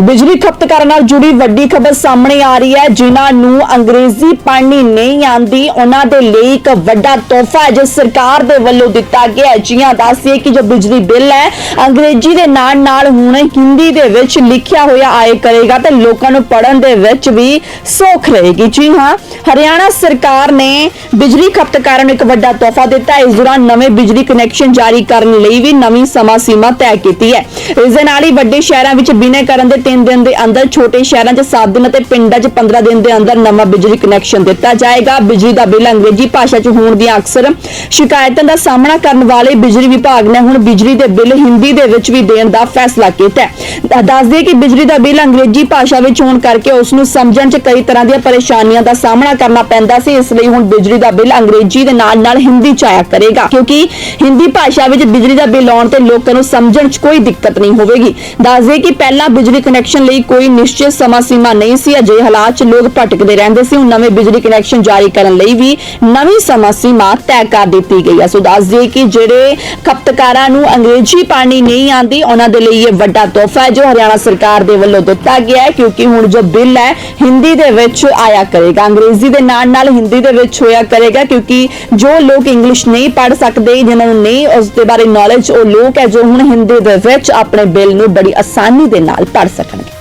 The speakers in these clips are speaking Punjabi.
ਬਿਜਲੀ ਖਪਤਕਾਰਾਂ ਨਾਲ ਜੁੜੀ ਵੱਡੀ ਖਬਰ ਸਾਹਮਣੇ ਆ ਰਹੀ ਹੈ। ਜਿਨ੍ਹਾਂ ਨੂੰ ਅੰਗਰੇਜ਼ੀ ਪੜ੍ਹਨੀ ਨਹੀਂ ਆਂਦੀ ਉਹਨਾਂ ਦੇ ਲਈ ਇੱਕ ਵੱਡਾ ਤੋਹਫਾ ਜੋ ਸਰਕਾਰ ਦੇ ਵੱਲੋਂ ਦਿੱਤਾ ਗਿਆ ਹੈ। ਜੀ ਦੱਸਿਏ ਕਿ ਜੋ ਬਿਜਲੀ ਬਿੱਲ ਹੈ, ਅੰਗਰੇਜ਼ੀ ਦੇ ਨਾਲ ਨਾਲ ਹੁਣ ਹਿੰਦੀ ਦੇ ਵਿੱਚ ਲਿਖਿਆ ਹੋਇਆ ਆਏ ਕਰੇਗਾ ਤੇ ਲੋਕਾਂ ਨੂੰ ਪੜ੍ਹਨ ਦੇ ਵਿੱਚ ਵੀ ਸੌਖ ਰਹੇਗੀ। ਜੀ ਹਾਂ, ਹਰਿਆਣਾ ਸਰਕਾਰ ਨੇ ਬਿਜਲੀ ਖਪਤਕਾਰਾਂ ਨੂੰ ਇੱਕ ਵੱਡਾ ਤੋਹਫਾ ਦਿੱਤਾ ਇਸ ਦੌਰਾਨ ਨਵੇਂ ਬਿਜਲੀ ਕਨੈਕਸ਼ਨ ਜਾਰੀ ਕਰਨ ਲਈ ਵੀ ਨਵੀਂ ਸਮਾਂ ਸੀਮਾ ਤੈਅ ਕੀਤੀ ਹੈ। ਇਸ ਦੇ ਨਾਲ ਹੀ ਵੱਡੇ ਸ਼ਹਿਰਾਂ ਵਿੱਚ ਬਿਨੇ ਕਰਨ ਦੇ 3 ਦਿਨ ਦੇ ਅੰਦਰ ਛੋਟੇ ਸ਼ਹਿਰਾਂ 'ਚ 7 ਦਿਨ ਅਤੇ ਪਿੰਡਾਂ 'ਚ 15 ਦਿਨ ਦੇ ਅੰਦਰ ਨਵਾਂ ਬਿਜਲੀ ਕਨੈਕਸ਼ਨ ਦਿੱਤਾ ਜਾਏਗਾ। ਬਿਜਲੀ ਦਾ ਬਿੱਲ ਅੰਗਰੇਜ਼ੀ ਭਾਸ਼ਾ 'ਚ ਹੋਣ ਦੀਆਂ ਅਕਸਰ ਸ਼ਿਕਾਇਤਾਂ ਦਾ ਸਾਹਮਣਾ ਕਰਨ ਵਾਲੇ ਬਿਜਲੀ ਵਿਭਾਗ ਨੇ ਹੁਣ ਬਿਜਲੀ ਦੇ ਬਿੱਲ ਹਿੰਦੀ ਦੇ ਵਿੱਚ ਵੀ ਦੇਣ ਦਾ ਫੈਸਲਾ ਕੀਤਾ ਹੈ। ਦੱਸ ਦਈਏ ਕਿ ਬਿਜਲੀ ਦਾ ਬਿੱਲ ਅੰਗਰੇਜ਼ੀ ਭਾਸ਼ਾ ਵਿੱਚ ਹੋਣ ਕਰਕੇ ਉਸ ਨੂੰ ਸਮਝਣ 'ਚ ਕਈ ਤਰ੍ਹਾਂ ਦੀਆਂ ਪਰੇਸ਼ਾਨੀਆਂ ਦਾ ਸਾਹਮਣਾ ਕਰਨਾ ਪੈਂਦਾ ਸੀ। ਇਸ ਲਈ ਹੁਣ ਬਿਜਲੀ ਦਾ ਬਿੱਲ ਅੰਗਰੇਜ਼ੀ ਦੇ ਨਾਲ ਨਾਲ ਹਿੰਦੀ 'ਚ ਆਇਆ ਕਰੇਗਾ। ਕਿਉਂਕਿ ਹਿੰਦੀ ਭਾਸ਼ਾ ਵਿੱਚ ਬਿਜਲੀ ਦਾ ਬਿੱਲ ਆਉਣ ਤੇ ਲੋਕਾਂ ਨੂੰ ਸਮਝਣ 'ਚ ਕੋਈ ਦਿੱਕਤ ਨਹੀਂ ਹੋਵੇਗੀ। ਦੱਸ ਦਈਏ ਕਿ ਪਹਿਲਾਂ ਬਿਜਲੀ ਕਨੈਕਸ਼ਨ ਲਈ ਕੋਈ ਨਿਸ਼ਚਿਤ ਸਮਾਂ ਸੀਮਾ ਨਹੀਂ ਸੀ। ਅਜਿਹੇ ਹਾਲਾਤ 'ਚ ਲੋਕ ਭਟਕਦੇ ਰਹਿੰਦੇ ਸੀ। ਹੁਣ ਨਵੇਂ ਬਿਜਲੀ ਕਨੈਕਸ਼ਨ ਜਾਰੀ ਕਰਨ ਲਈ ਵੀ ਨਵੀਂ ਸਮਾਂ ਸੀਮਾ ਤੈਅ ਕਰ ਦਿੱਤੀ ਗਈ ਹੈ। ਸੋ ਦੱਸ ਦਈਏ ਕਿ ਜਿਹੜੇ ਖਪਤਕਾਰਾਂ ਨੂੰ ਅੰਗਰੇਜ਼ੀ ਪਾਣੀ ਨਹੀਂ ਆਂਦੀ ਉਹਨਾਂ ਦੇ ਲਈ ਇਹ ਵੱਡਾ ਤੋਹਫਾ ਹੈ, ਜੋ ਹਰਿਆਣਾ ਸਰਕਾਰ ਦੇ ਵੱਲੋਂ ਦਿੱਤਾ ਗਿਆ ਹੈ। ਕਿਉਂਕਿ ਹੁਣ ਜੋ ਬਿੱਲ ਹੈ, ਹਿੰਦੀ ਦੇ ਵਿੱਚ ਆਇਆ ਕਰੇਗਾ। ਅੰਗਰੇਜ਼ੀ ਦੇ ਨਾਲ ਨਾਲ ਹਿੰਦੀ ਦੇ ਵਿੱਚ ਹੋਇਆ ਕਰੇਗਾ, ਕਿਉਂਕਿ ਜੋ ਲੋਕ ਇੰਗਲਿਸ਼ ਨਹੀਂ ਪੜ੍ਹ ਸਕਦੇ ਜਿਨ੍ਹਾਂ ਨੂੰ ਨਹੀਂ ਉਸ ਦੇ ਬਾਰੇ ਨੌਲੇਜ ਉਹ ਲੋਕ ਹੈ ਜੋ ਹੁਣ ਹਿੰਦੀ ਦੇ ਵਿੱਚ ਆਪਣੇ ਬਿੱਲ ਨੂੰ ਬੜੀ ਆਸਾਨੀ ਦੇ ਨਾਲ ਪੜ੍ਹ ಸರ್ಕಲ್ಗೆ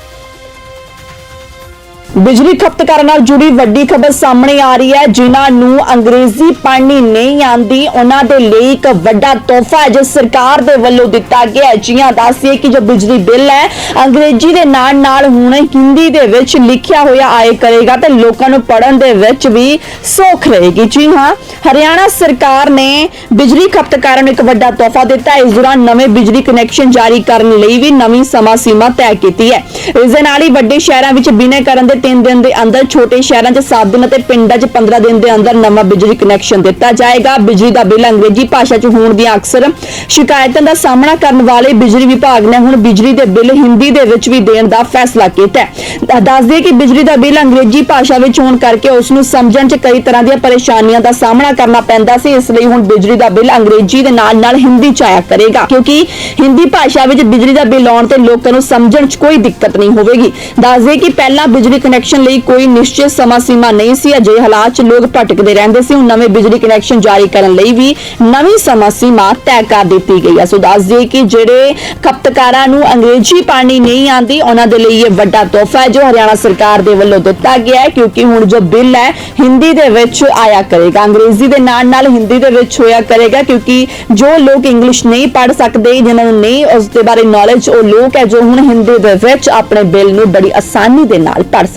ਬਿਜਲੀ ਖਪਤਕਾਰਾਂ ਨਾਲ ਜੁੜੀ ਵੱਡੀ ਖਬਰ ਸਾਹਮਣੇ ਆ ਰਹੀ ਹੈ। ਜਿਨ੍ਹਾਂ ਨੂੰ ਅੰਗਰੇਜ਼ੀ ਪੜ੍ਹਨੀ ਨਹੀਂ ਆਂਦੀ ਉਹਨਾਂ ਦੇ ਲਈ ਇੱਕ ਵੱਡਾ ਤੋਹਫਾ ਹੈ, ਜੋ ਸਰਕਾਰ ਦੇ ਵੱਲੋਂ ਦਿੱਤਾ ਗਿਆ ਹੈ। ਜੀ ਦੱਸਿਏ ਕਿ ਜੋ ਬਿਜਲੀ ਬਿੱਲ ਹੈ, ਅੰਗਰੇਜ਼ੀ ਦੇ ਨਾਲ ਨਾਲ ਹੁਣ ਹਿੰਦੀ ਦੇ ਵਿੱਚ ਲਿਖਿਆ ਹੋਇਆ ਆਏ ਕਰੇਗਾ ਤੇ ਲੋਕਾਂ ਨੂੰ ਪੜ੍ਹਨ ਦੇ ਵਿੱਚ ਵੀ ਸੌਖ ਰਹੇਗੀ। ਜੀ ਹਾਂ, ਹਰਿਆਣਾ ਸਰਕਾਰ ਨੇ ਬਿਜਲੀ ਖਪਤਕਾਰਾਂ ਨੂੰ ਇੱਕ ਵੱਡਾ ਤੋਹਫਾ ਦਿੱਤਾ ਹੈ। ਇਸ ਦੌਰਾਨ ਨਵੇਂ ਬਿਜਲੀ ਕਨੈਕਸ਼ਨ ਜਾਰੀ ਕਰਨ ਲਈ ਵੀ ਨਵੀਂ ਸਮਾਂ ਸੀਮਾ ਤੈਅ ਕੀਤੀ ਹੈ। ਇਸ ਦੇ ਨਾਲ ਹੀ ਵੱਡੇ ਸ਼ਹਿਰਾਂ ਵਿੱਚ ਬਿਨੇ ਕਰਨ ਦੇ 3 ਦਿਨ ਦੇ ਅੰਦਰ ਛੋਟੇ ਸ਼ਹਿਰਾਂ 'ਚ 7 ਦਿਨ ਅਤੇ ਪਿੰਡਾਂ 'ਚ 15 ਦਿਨ ਦੇ ਅੰਦਰ ਨਵਾਂ ਬਿਜਲੀ ਕਨੈਕਸ਼ਨ ਦਿੱਤਾ ਜਾਏਗਾ। ਬਿਜਲੀ ਦਾ ਬਿੱਲ ਅੰਗਰੇਜ਼ੀ ਭਾਸ਼ਾ 'ਚ ਹੋਣ ਦੀਆਂ ਅਕਸਰ ਸ਼ਿਕਾਇਤਾਂ ਦਾ ਸਾਹਮਣਾ ਕਰਨ ਵਾਲੇ ਬਿਜਲੀ ਵਿਭਾਗ ਨੇ ਹੁਣ ਬਿਜਲੀ ਦੇ ਬਿੱਲ ਹਿੰਦੀ ਦੇ ਵਿੱਚ ਵੀ ਦੇਣ ਦਾ ਫੈਸਲਾ ਕੀਤਾ ਹੈ। ਦੱਸ ਦਈਏ ਕਿ ਬਿਜਲੀ ਦਾ ਬਿੱਲ ਅੰਗਰੇਜ਼ੀ ਭਾਸ਼ਾ ਵਿੱਚ ਹੋਣ ਕਰਕੇ ਉਸ ਨੂੰ ਸਮਝਣ 'ਚ ਕਈ ਤਰ੍ਹਾਂ ਦੀਆਂ ਪਰੇਸ਼ਾਨੀਆਂ ਦਾ ਸਾਹਮਣਾ ਕਰਨਾ ਪੈਂਦਾ ਸੀ। ਇਸ ਲਈ ਹੁਣ ਬਿਜਲੀ ਦਾ ਬਿੱਲ ਅੰਗਰੇਜ਼ੀ ਦੇ ਨਾਲ ਨਾਲ ਹਿੰਦੀ 'ਚ ਆਇਆ ਕਰੇਗਾ। ਕਿਉਂਕਿ ਹਿੰਦੀ ਭਾਸ਼ਾ ਵਿੱਚ ਬਿਜਲੀ ਦਾ ਬਿੱਲ ਆਉਣ ਤੇ ਲੋਕਾਂ ਨੂੰ ਸਮਝਣ 'ਚ ਕੋਈ ਦਿੱਕਤ ਨਹੀਂ ਹੋਵੇਗੀ। ਦੱਸ ਦਈਏ ਕਿ ਪਹਿਲਾਂ ਬਿਜਲੀ ਕਨੈਕਸ਼ਨ ਲਈ ਕੋਈ ਨਿਸ਼ਚਿਤ ਸਮਾਂ ਸੀਮਾ ਨਹੀਂ ਸੀ। ਅਜੇ ਹਾਲਾਤ 'ਚ ਲੋਕ ਭਟਕਦੇ ਰਹਿੰਦੇ ਸੀ। ਹੁਣ ਨਵੇਂ ਬਿਜਲੀ ਕਨੈਕਸ਼ਨ ਜਾਰੀ ਕਰਨ ਲਈ ਵੀ ਨਵੀਂ ਸਮਾਂ ਸੀਮਾ ਤੈਅ ਕਰ ਦਿੱਤੀ ਗਈ ਹੈ। ਸੋ ਦੱਸ ਦਈਏ ਕਿ ਜਿਹੜੇ ਖਪਤਕਾਰਾਂ ਨੂੰ ਅੰਗਰੇਜ਼ੀ ਪਾਣੀ ਨਹੀਂ ਆਂਦੀ ਉਹਨਾਂ ਦੇ ਲਈ ਇਹ ਵੱਡਾ ਤੋਹਫਾ ਹੈ, ਜੋ ਹਰਿਆਣਾ ਸਰਕਾਰ ਦੇ ਵੱਲੋਂ ਦਿੱਤਾ ਗਿਆ ਹੈ। ਕਿਉਂਕਿ ਹੁਣ ਜੋ ਬਿੱਲ ਹੈ, ਹਿੰਦੀ ਦੇ ਵਿੱਚ ਆਇਆ ਕਰੇਗਾ। ਅੰਗਰੇਜ਼ੀ ਦੇ ਨਾਲ ਨਾਲ ਹਿੰਦੀ ਦੇ ਵਿੱਚ ਹੋਇਆ ਕਰੇਗਾ, ਕਿਉਂਕਿ ਜੋ ਲੋਕ ਇੰਗਲਿਸ਼ ਨਹੀਂ ਪੜ੍ਹ ਸਕਦੇ, ਜਿਨ੍ਹਾਂ ਨੂੰ ਨਹੀਂ ਉਸ ਦੇ ਬਾਰੇ ਨੌਲੇਜ ਉਹ ਲੋਕ ਹੈ ਜੋ ਹੁਣ ਹਿੰਦੀ ਦੇ ਵਿੱਚ ਆਪਣੇ ਬਿੱਲ ਨੂੰ ਬੜੀ ਆਸਾਨੀ ਦੇ ਨਾਲ ਪੜ੍ਹ